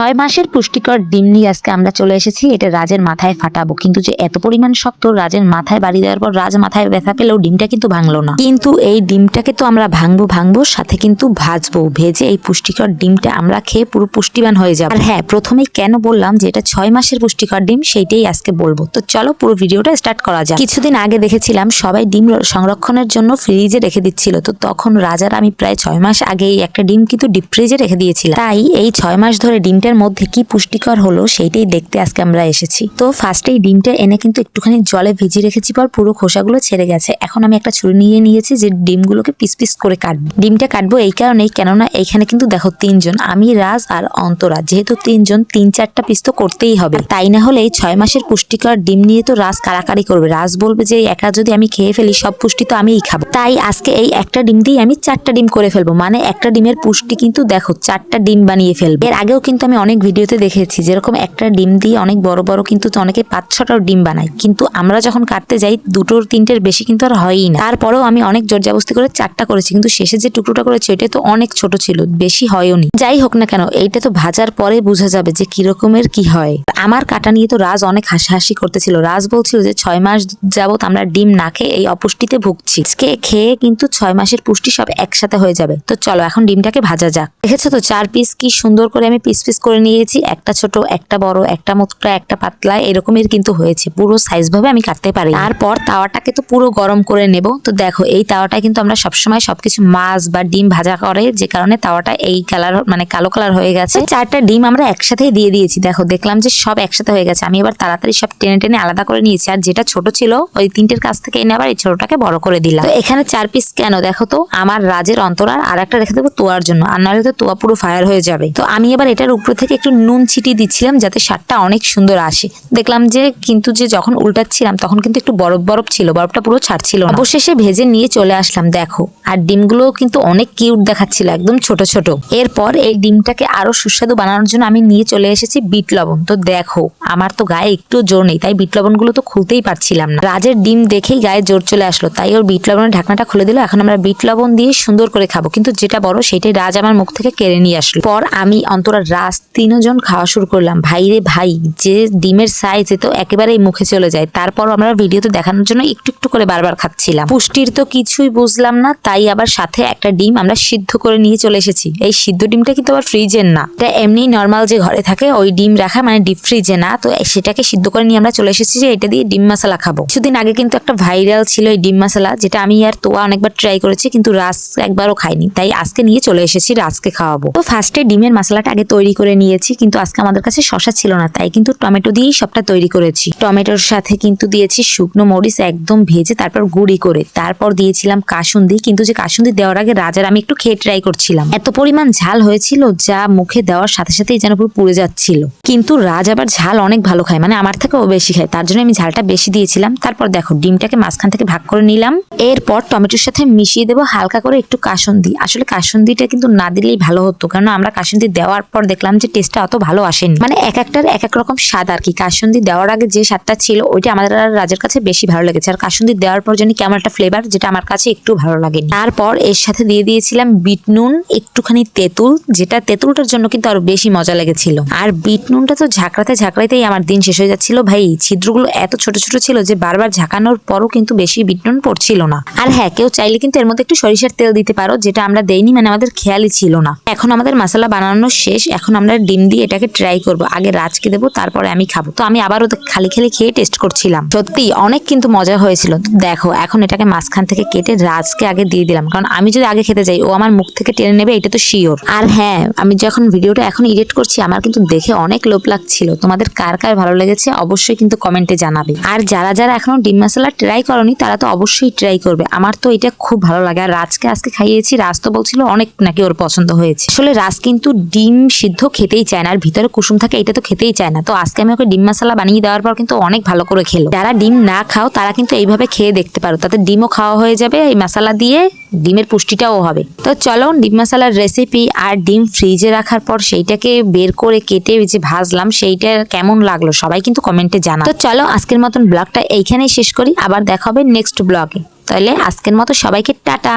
ছয় মাসের পুষ্টিকর ডিম নিয়ে আজকে আমরা চলে এসেছি। এটা রাজের মাথায় ফাটাবো। কিন্তু যে এত পরিমাণ শক্ত রাজের মাথায় বাড়ি দেওয়ার পর রাজ মাথায় ব্যথা পেলেও ডিমটা কিন্তু ভাঙলো না। কিন্তু এই ডিমটাকে তো আমরা ভাঙবো ভাঙবো, সাথে কিন্তু ভাজবো। ভেজে এই পুষ্টিকর ডিমটা আমরা খেয়ে পুরো পুষ্টিবান হয়ে যাব। আর হ্যাঁ প্রথমেই কেন বললাম যে এটা ছয় মাসের পুষ্টিকর ডিম, সেইটাই আজকে বলব। তো চলো পুরো ভিডিওটা স্টার্ট করা যাক। কিছুদিন আগে দেখেছিলাম, সবাই ডিম সংরক্ষণের জন্য ফ্রিজে রেখে দিচ্ছিল। তো তখন রাজার আমি প্রায় ছয় মাস আগেই একটা ডিম কিন্তু ডিপ ফ্রিজে রেখে দিয়েছিলাম। তাই এই ছয় মাস ধরে ডিমটার মধ্যে কি পুষ্টিকর হলো সেইটাই দেখতে আজকে আমরা এসেছি। তো ফার্স্টেই ডিমটা এনে কিন্তু একটুখানি জলে ভিজিয়ে রেখেছি পর পুরো খোসাগুলো ছেড়ে গেছে। এখন আমি একটা ছুরি নিয়ে নিয়েছি যে ডিমগুলোকে পিস পিস করে কাটবো। ডিমটা কাটবো এই কারণেই, কেননা এইখানে কিন্তু দেখো তিনজন, আমি, রাজ আর অন্তরা। যেহেতু তিনজন, তিন চারটা পিস তো করতেই হবে। তাই না হলে ছয় মাসের পুষ্টিকর ডিম নিয়ে তো রাজ কারাকারি করবে। রাজ বলবে যে একা যদি আমি খেয়ে ফেলি, সব পুষ্টি তো আমিই খাব। তাই আজকে এই একটা ডিম দিয়ে আমি চারটা ডিম করে ফেলব। মানে একটা ডিমের পুষ্টি কিন্তু দেখো, চারটা ডিম বানিয়ে ফেলব। এর আগেও কিন্তু আমি অনেক ভিডিওতে দেখেছি, যেরকম একটা ডিম দিয়ে অনেক বড় বড় কিন্তু অনেকে পাঁচ ছটাও ডিম বানায়। কিন্তু আমরা যখন কাটতে যাই, দুটোর তিনটের বেশি কিন্তু আর হয়ই না। তারপরেও আমি অনেক জোরজাবস্তি করে চারটা করেছি, কিন্তু শেষে যে টুকরোটা করেছি, ওইটা তো অনেক ছোট ছিল, বেশি হয়ওনি যাই হোক না কেন, এইটা তো ভাজার পরে বোঝা যাবে যে কিরকমের কি হয়। আমার কাটা নিয়ে তো রাজ অনেক হাসাহাসি করতেছিল। রাজ বলছিল যে, ছয় মাস যাবত আমরা ডিম না খেয়ে এই অপুষ্টিতে ভুগছি। আজকে খেয়ে কিন্তু ছয় মাসের পুষ্টি সব একসাথে হয়ে যাবে। তো চলো, এখন ডিমটাকে ভাজা যাক। দেখেছ তো, চার পিস কি সুন্দর করে আমি পিস পিস করে নিয়েছি, একটা ছোট, একটা বড়, একটা মোটা, একটা পাতলা, এরকমের কিন্তু হয়েছে। পুরো সাইজ ভাবে আমি কাটতে পারি তারপর তাওয়াটাকে তো পুরো গরম করে নেব। তো দেখো, এই তাওয়াটা কিন্তু আমরা সবসময় সবকিছু মাছ বা ডিম ভাজা করে, যে কারণে তাওয়াটা এই কালার মানে কালো কালার হয়ে গেছে। চারটা ডিম আমরা একসাথেই দিয়ে দিয়েছি। দেখো, দেখলাম যে সব একসাথে হয়ে গেছে। আমি এবার তাড়াতাড়ি সব টেনে টেনে আলাদা করে নিয়েছি। আর যেটা ছোট ছিল, ওই তিনটের কাছ থেকে এনে আবার এই ছোটটাকে বড় করে দিলাম। তো এখানে চার পিস কেন? দেখো তো, আমার রাজের অন্তরার আর একটা রেখে দেবো তোয়ার জন্য। আর নাহলে তো তোয়া পুরো ফায়ার হয়ে যাবে। তো আমি এবার এটার উপরে থেকে একটু নুন ছিটিয়ে দিচ্ছিলাম যাতে স্বাদটা অনেক সুন্দর আসে। দেখলাম যে কিন্তু যে যখন উল্টাচ্ছিলাম তখন কিন্তু একটু বরফ বরফ ছিল, বরফটা পুরো ছাড়ছিল অবশেষে ভেজে নিয়ে চলে আসলাম, দেখো। আর ডিমগুলো কিন্তু অনেক কিউট দেখাচ্ছিল, একদম ছোট ছোট। এরপর এই ডিমটাকে আরও সুস্বাদু বানানোর জন্য আমি নিয়ে চলে এসেছি বিট লবণ। তো দেখো, আমার তো গায়ে একটু জোর নেই, তাই বিট লবণগুলো তো খুলতেই পারছিলাম না। রাজের ডিম দেখেই গায়ে জোর চলে আসলো, তাই ওর বিট লবণের ঢাকনাটা খুলে দিল, এখন আমরা বিট লবণ দিয়ে সুন্দর করে খাব। কিন্তু যেটা বড়, সেটাই রাজ আমার মুখ থেকে কেড়ে নিয়ে আসলো। পর আমি অন্তরা রাজ তিনজন খাওয়া শুরু করলাম। ভাই রে ভাই, যে ডিমের সাইজ তো একেবারেই মুখে চলে যায়। তারপর আমরা ভিডিওতে দেখানোর জন্য একটু একটু করে বারবার খাচ্ছিলাম। পুষ্টির তো কিছুই বুঝলাম না, তাই আবার সাথে একটা ডিম আমরা সিদ্ধ করে নিয়ে চলে এসেছি। এই সিদ্ধ ডিমটা কিন্তু আবার ফ্রিজের না। এটা এমনি নর্মাল যে ঘরে থাকে, ওই ডিম রাখা মানে ডিপ ফ্রিজে না। তো সেটাকে সিদ্ধ করে নিয়ে আমরা চলে এসেছি যে এটা দিয়ে ডিম মশলা খাব। কিছুদিন আগে কিন্তু একটা ভাইরাল ছিল এই ডিম মশলা, যেটা আমি আর তোয়া অনেকবার ট্রাই করেছি, কিন্তু রাস একবারও খাইনি। তাই আজকে নিয়ে চলে এসেছি, রাজকে খাওয়াবো। তো ফার্স্টে ডিমের মশলাটা আগে তৈরি করে নিয়েছি, কিন্তু আজকে আমাদের কাছে শশা ছিল না, তাই কিন্তু টমেটো দিয়েই সবটা তৈরি করেছি। টমেটোর সাথে কিন্তু দিয়েছি শুকনো মরিচ একদম ভেজে তারপর গুঁড়ি করে। তারপর দিয়েছিলাম কাসুন্দি, কিন্তু যে কাসুন্দি দেওয়ার আগে রাজার আমি একটু খেয়ে ট্রাই করছিলাম। এত পরিমাণ ঝাল হয়েছিল যা মুখে দেওয়ার সাথে সাথেই যেন পুরো পুড়ে যাচ্ছিল। কিন্তু রাজ আবার ঝাল অনেক ভালো খায় মানে আমার থেকেও বেশি খায়, তার জন্য আমি ঝালটা বেশি দিয়েছিলাম। তারপর দেখো, ডিমটাকে মাঝখান থেকে ভাগ করে নিলাম। এরপর টমেটোর সাথে মিশিয়ে দেবো হালকা করে একটু কাসুন্দি। আসলে কাসুন্দিটা কিন্তু না দিলেই ভালো হতো কারণ আমরা কাসুন্দি দেওয়ার পর দেখলাম যে টেস্টটা অত ভালো আসেনি। মানে এক একটার এক এক রকম স্বাদ আর কি। কাসুন্দি দেওয়ার আগে যে স্বাদটা ছিল, ওইটা আমাদের আর রাজের কাছে বেশি ভালো লেগেছে। আর কাসুন্দি দেওয়ার পর জানি কেমন একটা ফ্লেভার যেটা আমার কাছে একটু ভালো লাগেনি। তারপর এর সাথে দিয়ে দিয়েছিলাম বিট নুন একটুখানি তেঁতুল, যেটা তেঁতুলটার জন্য কিন্তু আরও বেশি মজা লেগেছিল। আর বিট নুনটা তো ঝাঁকড়াতে ঝাঁকড়াতেই আমার দিন শেষ হয়ে যাচ্ছিল। ভাই, ছিদ্রগুলো এত ছোট ছোট ছিল যে বারবার ঝাঁকানোর পরও কিন্তু বেশি বিট নুন পড়ছিল না। আর হ্যাঁ কেউ চাইলে কিন্তু এর মধ্যে একটু সরিষার তেল দিতে পারো, যেটা আমরা দেইনি মানে আমাদের খেয়ালই ছিল না। এখন আমাদের মশলা বানানো শেষ, এখন আমরা ডিম দিয়ে এটাকে ট্রাই করব। আগে রাজকে দেবো, তারপরে আমি খাব। তো আমি আবারও খালি খালি খেয়ে টেস্ট করছিলাম। সত্যি, অনেক কিন্তু মজা হয়েছিল। তো দেখো, এখন এটাকে মাঝখান থেকে কেটে রাজকে আগে দিয়ে দিলাম। কারণ আমি যদি আগে খেতে যাই, ও আমার মুখ থেকে টেনে নেবে, এটা তো শিওর আর হ্যাঁ আমি যখন ভিডিওটা এখন এডিট করছি, আমার কিন্তু দেখে অনেক লোভ লাগছিল। তোমাদের কার কার ভালো লেগেছে, অবশ্যই কিন্তু কমেন্টে জানাবে। আর যারা যারা এখনও ডিম মশলা ট্রাই করনি, তারা তো অবশ্যই ট্রাই করবে। আমার তো এটা খুব ভালো লাগে। আর রাজকে আজকে খাইয়েছি রাজ তো বলছিল অনেক নাকি ওর পছন্দ হয়েছে। আসলে রাজ কিন্তু ডিম সিদ্ধ খেতেই চায় না। আর ভিতরে কুসুম থাকে, এটা তো খেতেই চায় না। তো আজকে আমি ওকে ডিম মশলা বানিয়ে দেওয়ার পর কিন্তু অনেক ভালো করে খেলো। যারা ডিম না খাও, তারা কিন্তু এইভাবে খেয়ে দেখতে পারো। তাতে ডিমও খাওয়া হয়ে যাবে, এই মশলা দিয়ে ডিমের পুষ্টিটাও হবে। তো চলো, ডিম মশলার রেসিপি আর ডিম ফ্রিজে রাখার পর সেইটাকে বের করে কেটে যে ভাজলাম, সেইটা কেমন লাগল সবাই কিন্তু কমেন্টে জানা তো চলো, আজকের মতন ব্লগটা এইখানেই শেষ করি। আবার দেখা হবে নেক্সট ব্লগে তাহলে আজকের মতো সবাইকে টাটা।